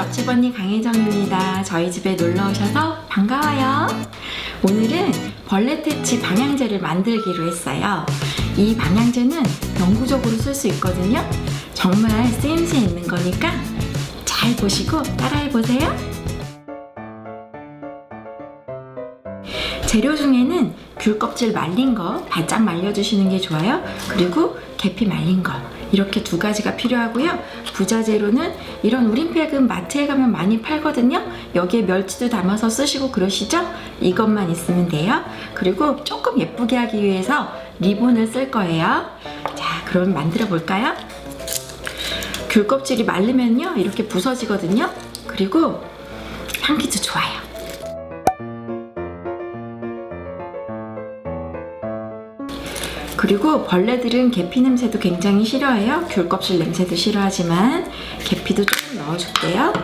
옆집 언니 강혜정입니다. 저희 집에 놀러 오셔서 반가워요. 오늘은 벌레 퇴치 방향제를 만들기로 했어요. 이 방향제는 영구적으로 쓸 수 있거든요. 정말 쓰임새 있는 거니까 잘 보시고 따라해 보세요. 재료 중에는 귤 껍질 말린 거 바짝 말려주시는 게 좋아요. 그리고 계피 말린 거 이렇게 두 가지가 필요하고요. 부자재로는 이런 우린필금 마트에 가면 많이 팔거든요. 여기에 멸치도 담아서 쓰시고 그러시죠? 이것만 있으면 돼요. 그리고 조금 예쁘게 하기 위해서 리본을 쓸 거예요. 자, 그럼 만들어 볼까요? 귤 껍질이 말리면요 이렇게 부서지거든요. 그리고 향기도 좋아요. 그리고 벌레들은 계피 냄새도 굉장히 싫어해요. 귤 껍질 냄새도 싫어하지만 계피도 조금 넣어줄게요.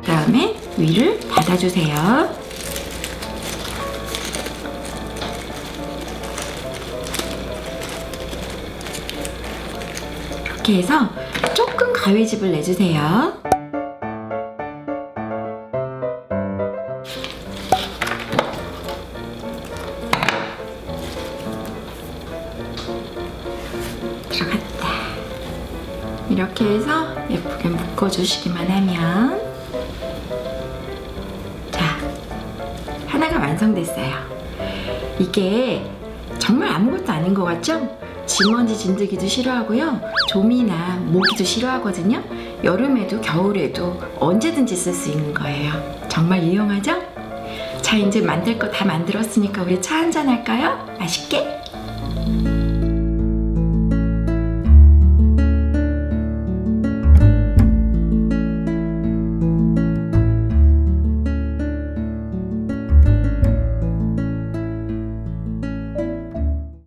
그다음에 위를 닫아주세요. 이렇게 해서 조금 가위집을 내주세요. 이렇게 해서 예쁘게 묶어주시기만 하면 자 하나가 완성됐어요. 이게 정말 아무것도 아닌 것 같죠? 지먼지 진드기도 싫어하고요. 조미나 모기도 싫어하거든요. 여름에도 겨울에도 언제든지 쓸 수 있는 거예요. 정말 유용하죠? 자 이제 만들 거 다 만들었으니까 우리 차 한잔 할까요? 맛있게?